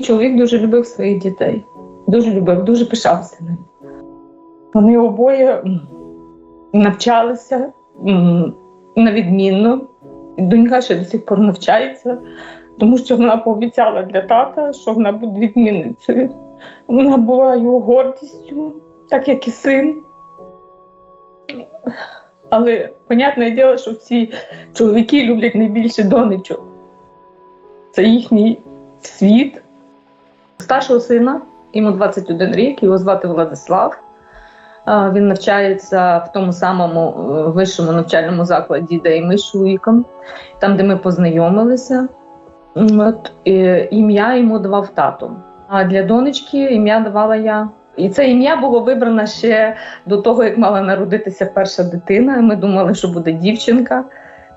чоловік дуже любив своїх дітей. Дуже любив, дуже пишався ним. Вони обоє навчалися на відмінно. Донька ще до сих пор навчається, тому що вона пообіцяла для тата, що вона буде відмінницею. Вона була його гордістю, так як і син. Але, понятне діло, що всі чоловіки люблять найбільше донечок. Це їхній світ. Старшого сина, йому 21 рік, його звати Владислав. Він навчається в тому самому е, вищому навчальному закладі, де і ми з чоловіком, там, де ми познайомилися. От, ім'я йому давав тато. А для донечки ім'я давала я. І це ім'я було вибрано ще до того, як мала народитися перша дитина. Ми думали, що буде дівчинка,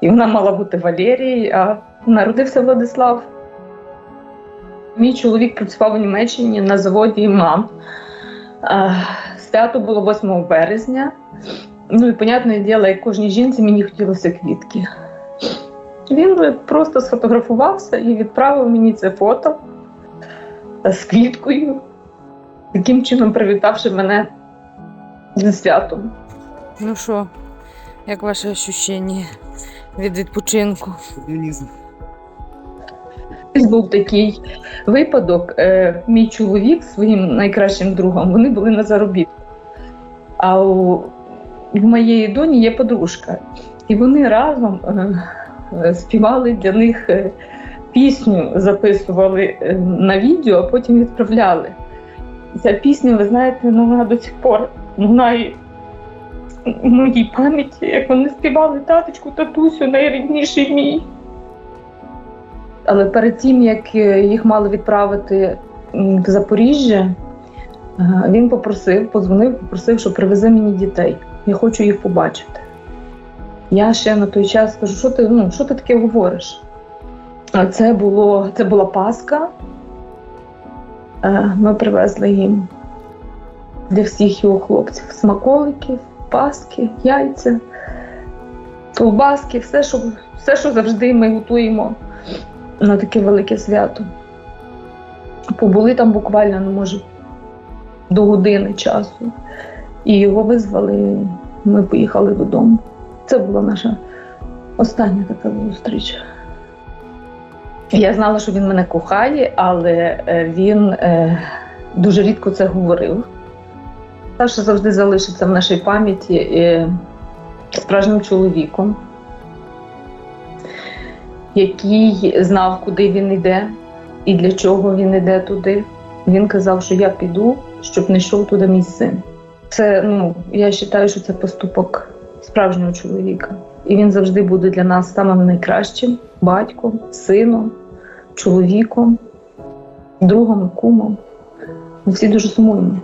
і вона мала бути Валерій, а народився Владислав. Мій чоловік працював у Німеччині на заводі мам. Е, Свято було 8 березня. Ну і, понятне діло, як кожній жінці мені хотілося квітки. Він просто сфотографувався і відправив мені це фото з квіткою, таким чином привітавши мене зі святом. Ну що, як ваше ощущення від відпочинку? Ось був такий випадок. Е, мій чоловік своїм найкращим другом вони були на заробітку. А у моєї доні є подружка. І вони разом е, співали для них е, пісню, записували на відео, а потім відправляли. Ця пісня, ви знаєте, ну вона до сих пор вона в моїй пам'яті, як вони співали таточку, татусю, найрідніший мій. Але перед тим, як е, їх мали відправити в Запоріжжя, е, він попросив, подзвонив, попросив, що привези мені дітей. Я хочу їх побачити. Я ще на той час кажу, що ти, ну, що ти таке говориш? А це, було, це була Пасха. Е, Ми привезли їм для всіх його хлопців смаколиків, паски, яйця, колбаски, все, що, все, що завжди ми готуємо на таке велике свято. Побули там буквально, ну, може, до години часу. І його визвали, ми поїхали додому. Це була наша остання така зустріч. Я знала, що він мене кохає, але е, він е, дуже рідко це говорив. Саша завжди залишиться в нашій пам'яті е, справжнім чоловіком, який знав, куди він йде і для чого він йде туди. Він казав, що я піду, щоб не йшов туди мій син. Це ну я вважаю, що це поступок справжнього чоловіка. І він завжди буде для нас самим найкращим батьком, сином, чоловіком, другом кумом. Ми всі дуже сумуємо.